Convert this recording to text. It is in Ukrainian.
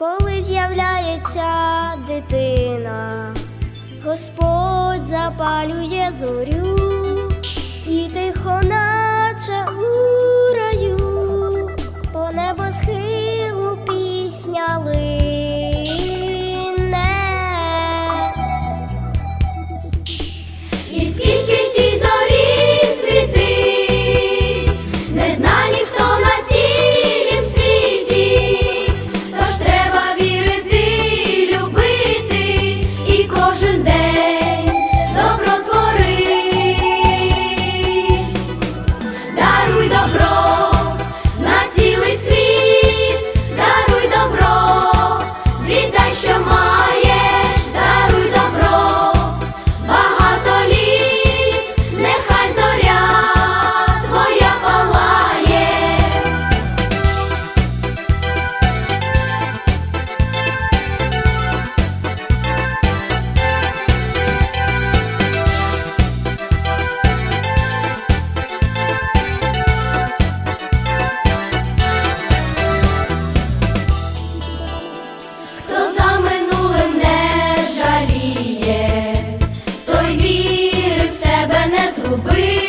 Коли з'являється дитина, Господь запалює зорю і тихо наче у. breathe.